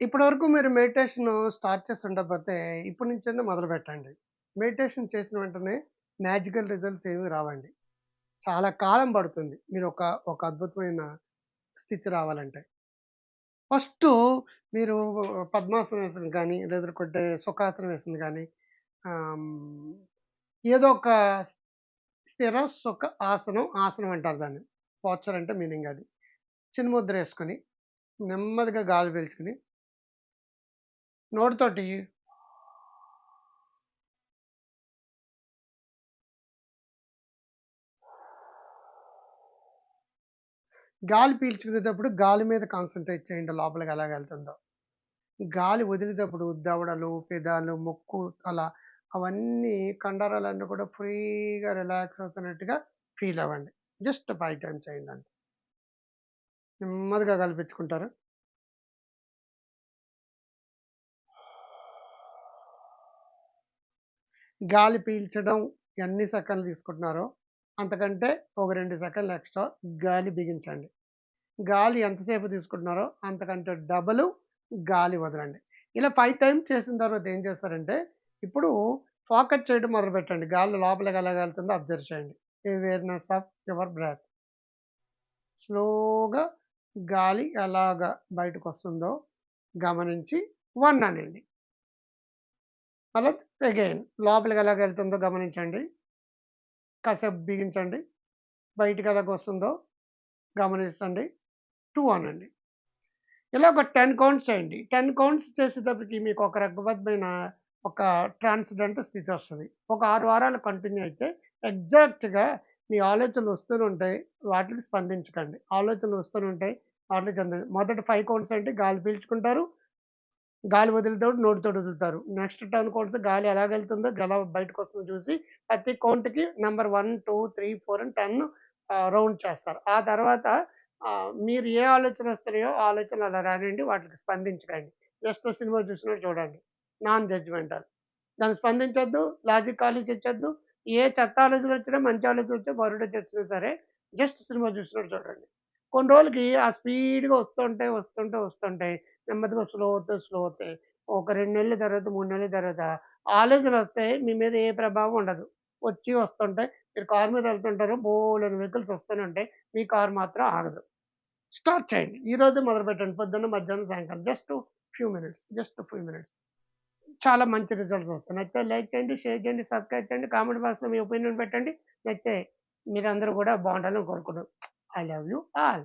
ఇప్పటివరకు మీరు meditation start చేసి ఉండకపోతే ఇప్పటి నుంచైనా మొదలుపెట్టండి. మెడిటేషన్ చేసిన వెంటనే మ్యాజికల్ రిజల్ట్స్ ఏమి రావండి. చాలా కాలం పడుతుంది. మీరు ఒక ఒక అద్భుతమైన స్థితి రావాలంటే. ఫస్ట్ మీరు పద్మాసనం వేసింది కానీ లేదంటే సుఖాసనం వేసింది కానీ ఏదో ఒక స్థిర సుఖ ఆసనం, ఆసనం అంటారు దాన్ని. పోచర్ అంటే మీనింగ్ అది. చిన్ముద్ర వేసుకొని నెమ్మదిగా గాలి పీల్చుకుని నోటితోటి గాలి పీల్చుకునేటప్పుడు గాలి మీద కాన్సన్ట్రేట్ చేయండి లోపలికి ఎలాగెళ్తుందో. గాలి వదిలేటప్పుడు దవడలు, పెదాలు, ముక్కు, తల అవన్నీ కండరాలన్నీ కూడా ఫ్రీగా రిలాక్స్ అవుతున్నట్టుగా ఫీల్ అవ్వండి. జస్ట్ ఫైవ్ టైమ్స్ చేయండంతే. నెమ్మదిగా కల్పించుకుంటారు గాలి పీల్చడం ఎన్ని సెకండ్లు తీసుకుంటున్నారో, అంతకంటే ఒక రెండు సెకండ్లు ఎక్స్‌ట్రా గాలి బిగించండి. గాలి ఎంతసేపు తీసుకుంటున్నారో అంతకంటే డబలు గాలి వదలండి. ఇలా ఫైవ్ టైమ్స్ చేసిన తర్వాత ఏం చేస్తారంటే, ఇప్పుడు ఫోకస్ చేయడం మొదలుపెట్టండి. గాలి లోపలికి ఎలాగెళ్తుందో అబ్జర్వ్ చేయండి. Awareness of your breath. స్లోగా గాలి ఎలాగా బయటకొస్తుందో గమనించి వన్ అనండి. మళ్ళీ అగైన్ లోపలికి ఎలాగ వెళ్తుందో గమనించండి. కాసేపు బిగించండి. బయటికి ఎలాగొస్తుందో గమనించండి. టూ అనండి. ఇలా ఒక 10 కౌంట్స్ చేయండి. 10 కౌంట్స్ చేసేటప్పటికి మీకు ఒక రకబద్ధమైన ఒక ట్రాన్సిడెంట్ స్థితి వస్తుంది ఒక ఆరు వారాలు కంటిన్యూ అయితే ఎగ్జాక్ట్‌గా మీ ఆలోచనలు వస్తూనే ఉంటాయి. వాటికి స్పందించకండి. ఆలోచనలు వస్తూనే ఉంటాయి. వాటిని చెంద మొదటి ఫైవ్ కౌంట్స్ అంటే గాలి పీల్చుకుంటారు. గాలి వదిలితోటి నోటితో వదులుతారు. నెక్స్ట్ 10 కౌంట్స్ గాలి ఎలా వెళ్తుందో ఎలా బయటకొస్తుందో చూసి ప్రతి కౌంట్‌కి number one two three four అని టెన్ రౌండ్ చేస్తారు. ఆ తర్వాత మీరు ఏ ఆలోచనలు వస్తారో ఆలోచన అలా రానండి వాటికి స్పందించకండి. జస్ట్ సినిమా చూసినట్టు చూడండి. Non judgemental. దాన్ని స్పందించొద్దు. లాజిక్ ఆలోచించొద్దు. ఏ చెత్త ఆలోచన వచ్చినా, మంచి ఆలోచన వచ్చినా, బరుడు వచ్చినా సరే జస్ట్ సినిమా చూసినట్టు చూడండి. కొన్ని రోజులకి ఆ స్పీడ్‌గా వస్తుంటాయి, వస్తుంటే వస్తుంటాయి. నెమ్మదిగా స్లో అవుతాయి, స్లో అవుతాయి. ఒక రెండు నెలల తర్వాత, మూడు నెలల తర్వాత ఆలోచనలు వస్తే మీ మీద ఏ ప్రభావం ఉండదు. వచ్చి వస్తుంటాయి. మీరు కారు మీద వెళ్తుంటారు. బోలెడన్ని వెహికల్స్ వస్తూనే ఉంటాయి. మీ కారు మాత్రం ఆగదు. స్టార్ట్ చేయండి. ఈరోజే మొదలుపెట్టండి. పొద్దున్న, మధ్యాహ్నం, సాయంకాలం just few minutes. Just few minutes. చాలా మంచి రిజల్ట్స్ వస్తాయి. నచ్చితే లైక్ చేయండి, షేర్ చేయండి, సబ్స్క్రైబ్ చేయండి. కామెంట్ బాక్స్‌లో మీ ఒపీనియన్ పెట్టండి. నచ్చితే మీరందరూ కూడా బాగుండాలని కోరుకుంటున్నాను. I love you all.